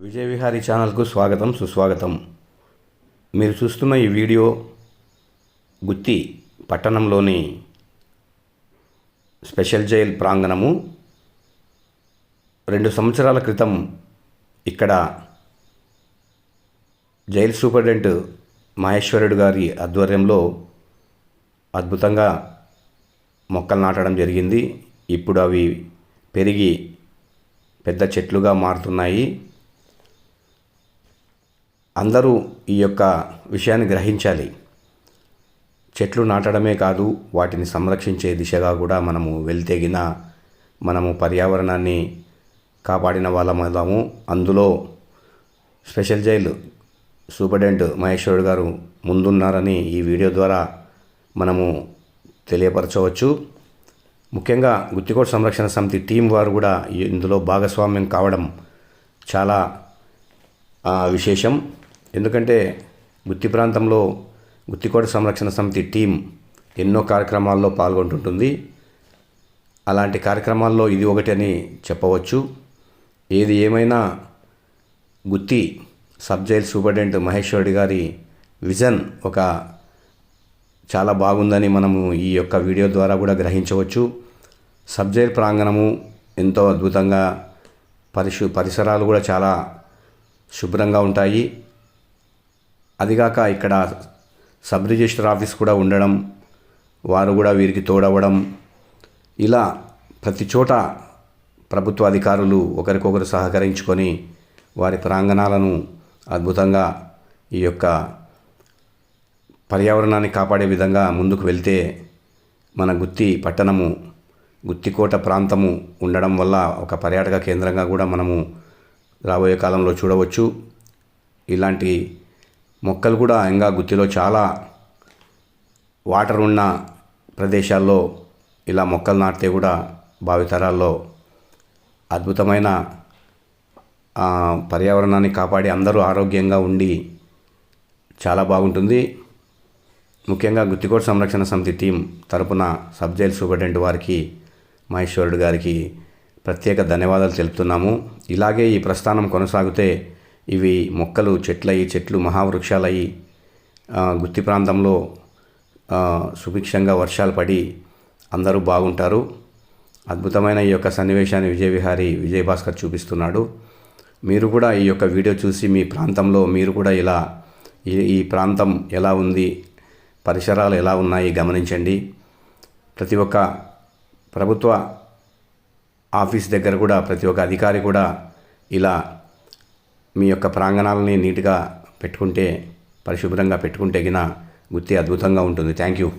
విజయ విహారీ ఛానల్కు స్వాగతం సుస్వాగతం. మీరు చూస్తున్న ఈ వీడియో గుత్తి పట్టణంలోని స్పెషల్ జైల్ ప్రాంగణము. రెండు సంవత్సరాల క్రితం ఇక్కడ జైల్ సూపరింటెండెంట్ మహేశ్వరుడు గారి ఆధ్వర్యంలో అద్భుతంగా మొక్కలు నాటడం జరిగింది. ఇప్పుడు అవి పెరిగి పెద్ద చెట్లుగా మారుతున్నాయి. అందరూ ఈ యొక్క విషయాన్ని గ్రహించాలి. చెట్లు నాటడమే కాదు వాటిని సంరక్షించే దిశగా కూడా మనము వెళ్తేగిన మనము పర్యావరణాన్ని కాపాడిన వాళ్ళమవుతాము అందులో స్పెషల్ జైలు సూపరింటెండెంట్ మహేశ్వరుడు గారు ముందున్నారని ఈ వీడియో ద్వారా మనము తెలియపరచవచ్చు. ముఖ్యంగా గుత్తికోట సంరక్షణ సమితి టీం వారు కూడా ఇందులో భాగస్వామ్యం కావడం చాలా విశేషం. ఎందుకంటే గుత్తి ప్రాంతంలో గుత్తికోట సంరక్షణ సమితి టీం ఎన్నో కార్యక్రమాల్లో పాల్గొంటుంటుంది. అలాంటి కార్యక్రమాల్లో ఇది ఒకటి అని చెప్పవచ్చు. ఏది ఏమైనా గుత్తి సబ్ జైల్ సూపరింటెండెంట్ మహేశ్వరుడి గారి విజన్ ఒక చాలా బాగుందని మనము ఈ యొక్క వీడియో ద్వారా కూడా గ్రహించవచ్చు. సబ్ జైల్ ప్రాంగణము ఎంతో అద్భుతంగా పరిశు పరిసరాలు కూడా చాలా శుభ్రంగా ఉంటాయి. అదిగాక ఇక్కడ సబ్ రిజిస్టర్ ఆఫీస్ కూడా ఉండడం వారు కూడా వీరికి తోడవడం ఇలా ప్రతి చోట ప్రభుత్వ అధికారులు ఒకరికొకరు సహకరించుకొని వారి ప్రాంగణాలను అద్భుతంగా ఈ యొక్క పర్యావరణాన్ని కాపాడే విధంగా ముందుకు వెళ్తే మన గుత్తి పట్టణము గుత్తికోట ప్రాంతము ఉండడం వల్ల ఒక పర్యాటక కేంద్రంగా కూడా మనము రాబోయే కాలంలో చూడవచ్చు. ఇలాంటి మొక్కలు కూడా ఇంకా గుత్తిలో చాలా వాటర్ ఉన్న ప్రదేశాల్లో ఇలా మొక్కలు నాటితే కూడా భావితరాల్లో అద్భుతమైన పర్యావరణాన్ని కాపాడి అందరూ ఆరోగ్యంగా ఉండి చాలా బాగుంటుంది. ముఖ్యంగా గుత్తికోట సంరక్షణ సమితి టీం తరపున సబ్ జైల్ సూపరింటెండెంట్ వారికి మహేశ్వరుడు గారికి ప్రత్యేక ధన్యవాదాలు తెలుపుతున్నాము. ఇలాగే ఈ ప్రస్థానం కొనసాగితే ఇవి మొక్కలు చెట్లయి చెట్లు మహావృక్షాలయ్యి గుత్తి ప్రాంతంలో సుభిక్షంగా వర్షాలు పడి అందరూ బాగుంటారు. అద్భుతమైన ఈ యొక్క సన్నివేశాన్ని విజయవిహారి విజయభాస్కర్ చూపిస్తున్నాడు. మీరు కూడా ఈ యొక్క వీడియో చూసి మీ ప్రాంతంలో మీరు కూడా ఇలా ఈ ఈ ప్రాంతం ఎలా ఉంది పరిసరాలు ఎలా ఉన్నాయి గమనించండి. ప్రతి ఒక్క ప్రభుత్వ ఆఫీస్ దగ్గర కూడా ప్రతి ఒక్క అధికారి కూడా ఇలా మీ యొక్క ప్రాంగణాలని నీట్గా పెట్టుకుంటే పరిశుభ్రంగా పెట్టుకుంటే గిన గుత్తి అద్భుతంగా ఉంటుంది. Thank you